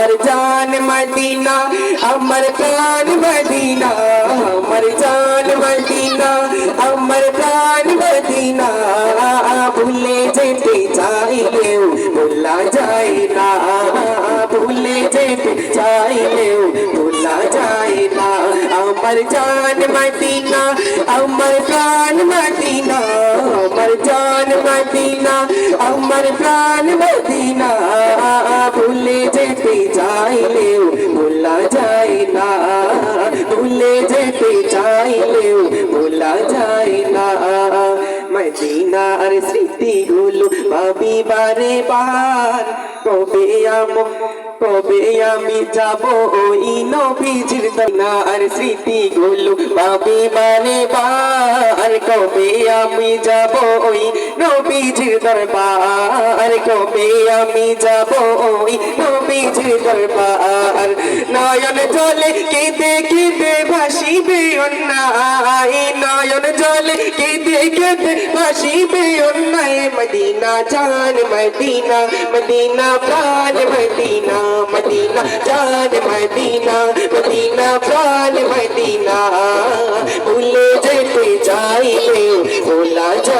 আমার জান মদিনা আমার প্রাণ মদিনা আমার জান মদিনা আমার প্রাণ মদিনা ভুলে যেতে চাইলেও ভোলা যায় না ভুলে যেতে চাইলেও ভোলা যায় না আমার জান মদিনা আমার প্রাণ মদিনা আমার জান মদিনা আমার প্রাণ মদিনা চাইলেও ভোলা যায় না মদিনার স্মৃতিগুলো ভাবি বারে বার কবে আম কবে আমি যাব ওই নবীজির আর স্মৃতিগুলো ভাবি বারে বার কবে আমি যাব ওই নবীজির দরবার কবে আমি যাব ওই নবীজির দরবার নয়ন জলে কেঁদে কেঁদে ভাসিবে অন্যায়, নয়ন জলে কেঁদে কেঁদে ভাসিবে অন্যায়। মদিনা জান, মদিনা মদিনা প্রাণ, মদিনা মদিনা জান, মদিনা মদিনা প্রাণ, মদিনা। ভুলে যেতে চাইলেও ভোলা যায়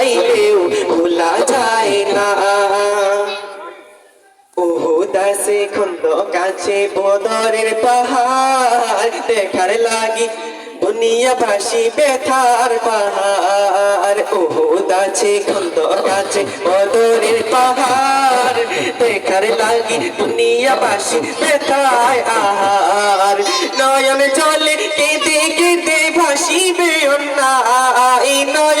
দাসে খন্দ কাছে বদরের পাহাড়। দেখার লাগি দুনিয়া ভাসি বেথার পাহাড়। ওহো দাছে খন্দ কাছে বদরের পাহাড়। দেখার লাগি দুনিয়া ভাসি বেথায় আহার নয়ন জলে কেঁদে কেঁদে ভাসিবে অন্যায়, নয়ন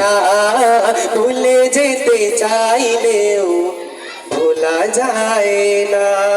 না ভুলে যেতে চাইলেও ভোলা যায় না।